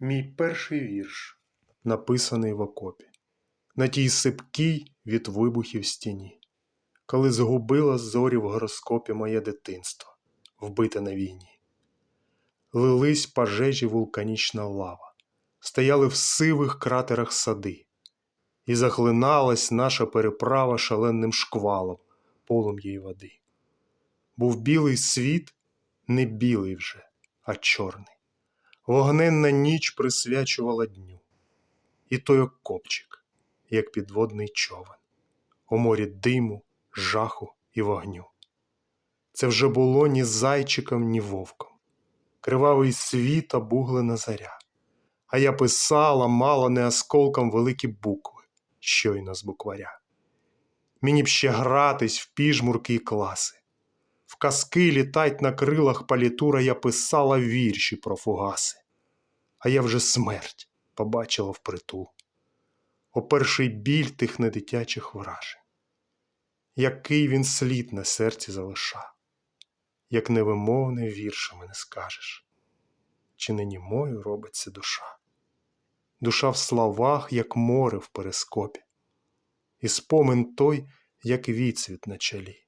Мій перший вірш, написаний в окопі, на тій сипкій від вибухів стіні, коли згубила зорі в гороскопі моє дитинство, вбите на війні. Лились пожежі вулканічна лава, стояли в сивих кратерах сади, і захлиналась наша переправа шаленим шквалом полум'я води. Був білий світ, не білий вже, а чорний. Вогненна ніч присвячувала дню, і той окопчик, як підводний човен, у морі диму, жаху і вогню. Це вже було ні зайчиком, ні вовком, кривавий світ обуглена заря. А я писала мало не осколком великі букви, щойно з букваря. Мені б ще гратись в піжмурки і класи. Казки літать на крилах палітура я писала вірші про фугаси. А я вже смерть побачила впритул. О перший біль тих недитячих вражень. Який він слід на серці залиша, як невимовне віршами не скажеш, чи не німою робиться душа. Душа в словах, як море в перископі, і спомин той, як відсвіт на чолі.